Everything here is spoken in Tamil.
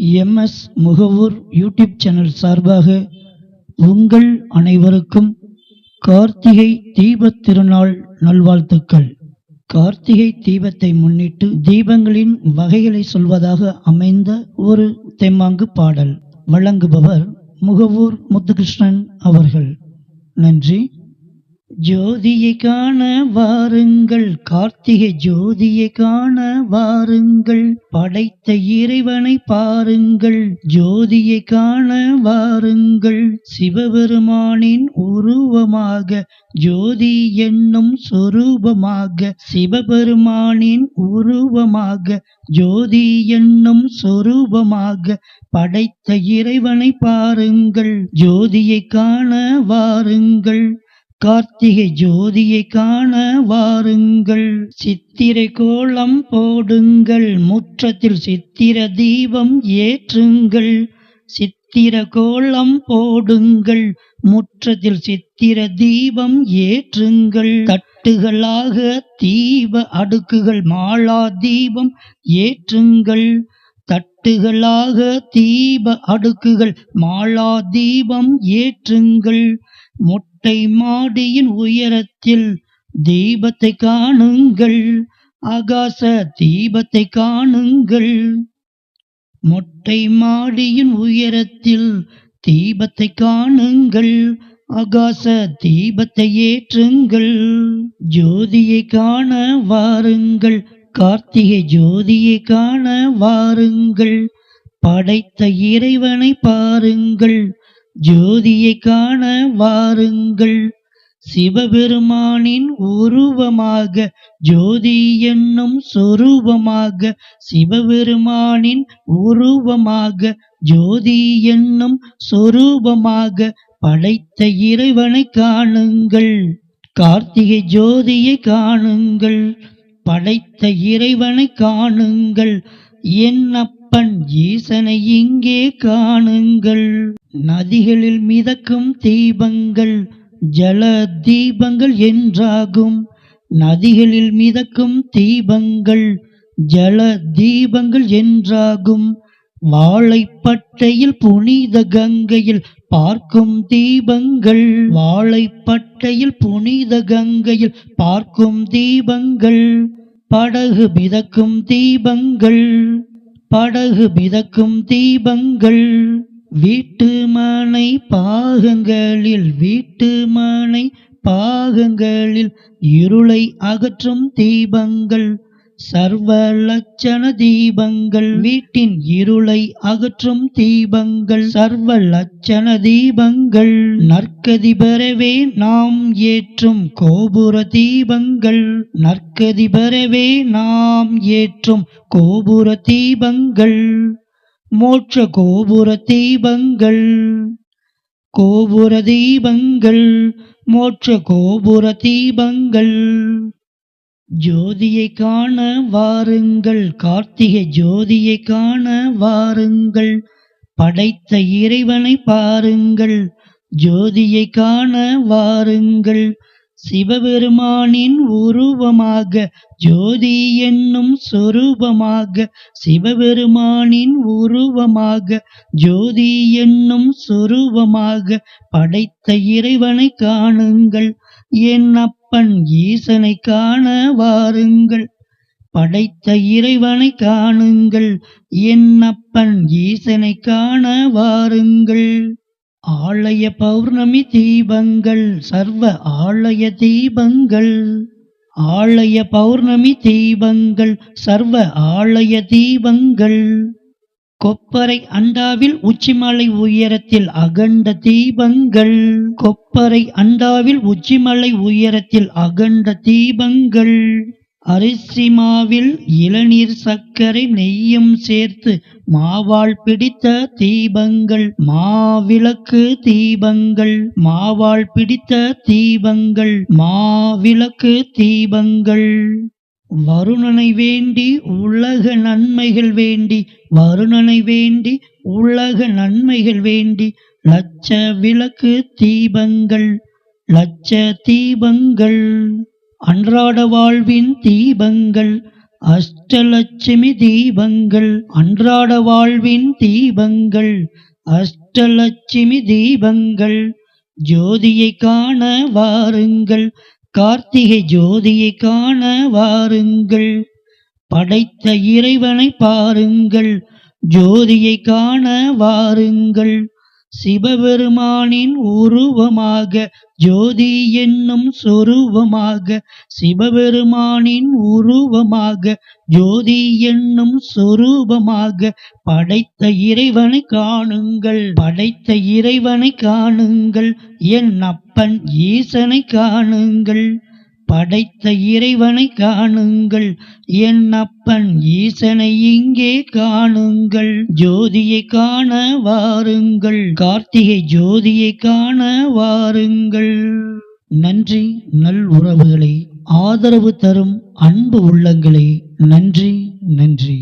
எம்எஸ் முகவூர் யூடியூப் சேனல் சார்பாக உங்கள் அனைவருக்கும் கார்த்திகை தீபத் திருநாள் நல்வாழ்த்துக்கள். கார்த்திகை தீபத்தை முன்னிட்டு தீபங்களின் வகைகளை சொல்வதாக அமைந்த ஒரு தெம்மாங்கு பாடல் வழங்குபவர் முகவூர் முத்துகிருஷ்ணன் அவர்கள். நன்றி. ஜோதியை காண வாருங்கள். கார்த்திகை ஜோதியை காண வாருங்கள். படைத்த இறைவனை பாருங்கள். ஜோதியை காண வாருங்கள். சிவபெருமானின் உருவமாக ஜோதி என்னும் சொரூபமாக சிவபெருமானின் உருவமாக ஜோதி என்னும் சொரூபமாக படைத்த இறைவனை பாருங்கள். ஜோதியை காண வாருங்கள். கார்த்திகை ஜோதியை காண வாருங்கள். சித்திரை கோலம் போடுங்கள். முற்றத்தில் சித்திர தீபம் ஏற்றுங்கள். சித்திர கோலம் போடுங்கள். முற்றத்தில் சித்திர தீபம் ஏற்றுங்கள். தட்டுகளாக தீப அடுக்குகள் மாலா தீபம் ஏற்றுங்கள். தட்டுகளாக தீப அடுக்குகள் மாலா தீபம் ஏற்றுங்கள். மொட்டை மாடியின் உயரத்தில் தீபத்தை காணுங்கள். ஆகாச தீபத்தை காணுங்கள். மொட்டை மாடியின் உயரத்தில் தீபத்தை காணுங்கள். ஆகாச தீபத்தை ஏற்றுங்கள். ஜோதியை காண வாருங்கள். கார்த்திகை ஜோதியை காண வாருங்கள். படைத்த இறைவனை பாருங்கள். ஜோதியை காண வாருங்கள். சிவபெருமானின் உருவமாக ஜோதி என்னும் சொரூபமாக சிவபெருமானின் உருவமாக ஜோதி என்னும் சொரூபமாக படைத்த இறைவனை காணுங்கள். கார்த்திகை ஜோதியை காணுங்கள். படைத்த இறைவனை காணுங்கள். என்ன அப்பன் ஈசனை இங்கே காணுங்கள். நதிகளில் மிதக்கும் தீபங்கள் ஜல தீபங்கள் என்றாகும். நதிகளில் மிதக்கும் தீபங்கள் ஜல தீபங்கள் என்றாகும். வாழைப்பட்டையில் புனித கங்கையில் பார்க்கும் தீபங்கள். வாழைப்பட்டையில் புனித கங்கையில் பார்க்கும் தீபங்கள். படகு மிதக்கும் தீபங்கள். படகு மிதக்கும் தீபங்கள் வீட்டு மனை பாகங்களில் வீட்டு மனை பாகங்களில் இருளை அகற்றும் தீபங்கள். சர்வ லட்சண தீபங்கள். வீட்டின் இருளை அகற்றும் தீபங்கள். சர்வ லட்சண தீபங்கள். நற்கதி பெறவே நாம் ஏற்றும் கோபுர தீபங்கள். நற்கதி பெறவே நாம் ஏற்றும் கோபுர தீபங்கள். மோட்ச கோபுர தீபங்கள். கோபுர தீபங்கள். மோட்ச கோபுர தீபங்கள். ஜோதியை காண வாருங்கள். கார்த்திகை ஜோதியை காண வாருங்கள். படைத்த இறைவனை பாருங்கள். ஜோதியை காண வாருங்கள். சிவபெருமானின் உருவமாக ஜோதி என்னும் சொரூபமாக சிவபெருமானின் உருவமாக ஜோதி என்னும் சொரூபமாக படைத்த இறைவனை காணுங்கள். என் அப்பன் ஈசனை காண வாருங்கள். படைத்த இறைவனை காணுங்கள். என் அப்பன் ஈசனை காண வாருங்கள். ஆலய பௌர்ணமி தீபங்கள் சர்வ ஆலய தீபங்கள். ஆலய பௌர்ணமி தீபங்கள் சர்வ ஆலய தீபங்கள். கொப்பரை அண்டாவில் உச்சிமலை உயரத்தில் அகண்ட தீபங்கள். கொப்பரை அண்டாவில் உச்சிமலை உயரத்தில் அகண்ட தீபங்கள். அரிசி மாவில் இளநீர் சர்க்கரை நெய்யும் சேர்த்து மாவாள் பிடித்த தீபங்கள். மாவிளக்கு தீபங்கள். மாவாள் பிடித்த தீபங்கள். மாவிளக்கு தீபங்கள். வருணனை வேண்டி உலக நன்மைகள் வேண்டி வருணனை வேண்டி உலக நன்மைகள் வேண்டி லட்ச விளக்கு தீபங்கள் லட்ச தீபங்கள் அன்றாட வாழ்வின் தீபங்கள் அஷ்டலட்சுமி தீபங்கள் அன்றாட வாழ்வின் தீபங்கள் அஷ்டலட்சுமி தீபங்கள் ஜோதியை காண வாருங்கள் கார்த்திகை ஜோதியை காண வாருங்கள். படைத்த இறைவனை பாருங்கள். ஜோதியை காண வாருங்கள். சிவபெருமானின் உருவமாக ஜோதி என்னும் சொரூபமாக சிவபெருமானின் உருவமாக ஜோதி என்னும் சொரூபமாக படைத்த இறைவனை காணுங்கள் படைத்த இறைவனை காணுங்கள் என் அப்பன் ஈசனை காணுங்கள். படைத்த இறைவனை காணுங்கள். என் அப்பன் ஈசனை இங்கே காணுங்கள். ஜோதியை காண வாருங்கள். கார்த்திகை ஜோதியை காண வாருங்கள். நன்றி நல் உறவுகளை ஆதரவு தரும் அன்பு உள்ளங்களே. நன்றி நன்றி.